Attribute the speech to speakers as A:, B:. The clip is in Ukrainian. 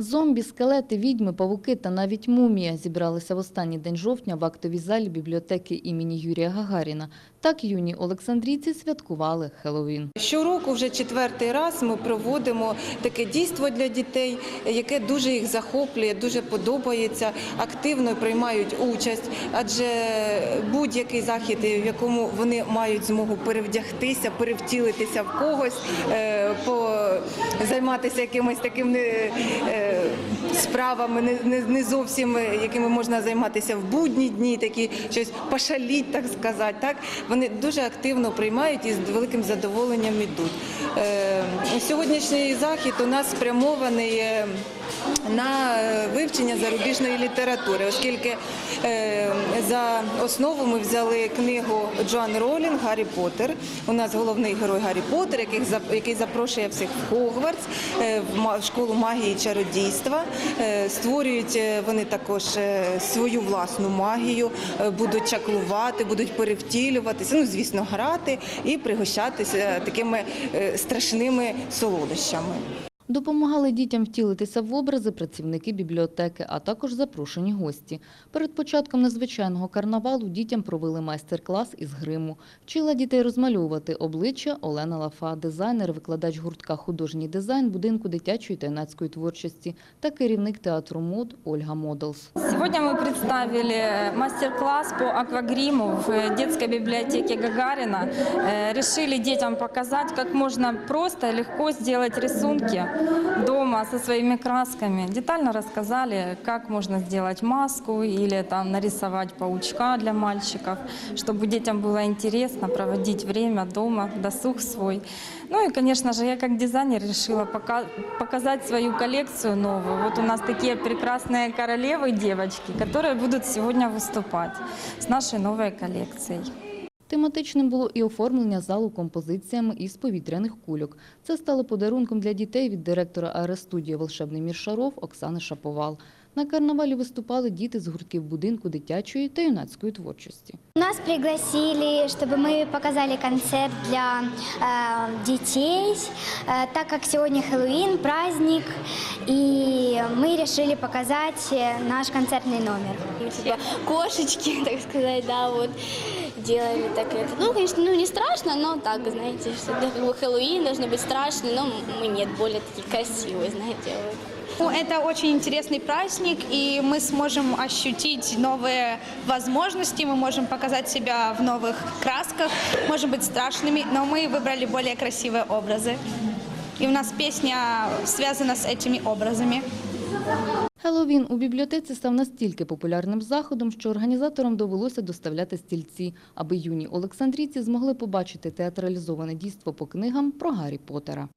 A: Зомбі, скелети, відьми, павуки та навіть мумія зібралися в останній день жовтня в актовій залі бібліотеки імені Юрія Гагаріна. Так юні олександрійці святкували Хеллоуін.
B: Щороку, вже четвертий раз, ми проводимо таке дійство для дітей, яке дуже їх захоплює, дуже подобається, активно приймають участь. Адже будь-який захід, в якому вони мають змогу перевдягтися, перевтілитися в когось, е, займатися якимось таким е, справами, не, не, не зовсім е, якими можна займатися в будні дні, такі щось пошаліть, так сказати. Так вони дуже активно приймають і з великим задоволенням йдуть. Е, Сьогоднішній захід у нас спрямований. На е, вивчення зарубіжної літератури, оскільки е, за основу ми взяли книгу Джоан Ролінг Гаррі Поттер. У нас головний герой Гаррі Поттер, який, зап- який запрошує всіх в Хогвартс, е, в школу магії і чародійства. Створюють вони також свою власну магію, будуть чаклувати, будуть перевтілюватися, ну звісно, грати і пригощатися такими страшними солодощами.
A: Допомагали дітям втілитися в образи працівники бібліотеки, а також запрошені гості. Перед початком незвичайного карнавалу дітям провели майстер-клас із гриму. Вчила дітей розмальовувати обличчя Олена Лафа, дизайнер, викладач гуртка художній дизайн будинку дитячої та юнацької творчості та керівник театру мод Ольга Моделс.
C: Сегодня мы представили мастер-класс по аквагриму в детской библиотеке Гагарина. Э, Решили детям показать, как можно просто легко сделать рисунки дома со своими красками. Детально рассказали, как можно сделать маску или там нарисовать паучка для мальчиков, чтобы детям было интересно проводить время дома, досуг свой. Ну и, конечно же, я как дизайнер решила пока- показать свою коллекцию новую. Вот у нас такие прекрасные королевы девочки, которые будут сегодня выступать с нашей новой коллекцией.
A: Тематичним було і оформлення залу композиціями із повітряних кульок. Це стало подарунком для дітей від директора аеростудії «Волшебний мір Шаров» Оксани Шаповал. На карнавалі виступали діти з гуртків будинку дитячої та юнацької творчості.
D: Нас пригласили, чтобы мы показали концерт для э, детей, э, так как сегодня Хэллоуин, праздник, и мы решили показать э, наш концертный номер.
E: типа кошечки, так сказать, да, вот Делали так это. Ну, конечно, ну не страшно, но так, знаете, что как бы Хэллоуин должно быть страшно, но мы нет, более такие красивые, знаете, вот.
F: Ну, Это очень интересный праздник, и мы сможем ощутить новые возможности, мы можем показать себя в новых красках, можем быть страшными, но мы выбрали более красивые образы. И у нас песня связана с этими образами.
A: Хеллоуін у бібліотеці став настільки популярним заходом, що організаторам довелося доставляти стільці, аби юні олександрійці змогли побачити театралізоване дійство по книгам про Гаррі Поттера.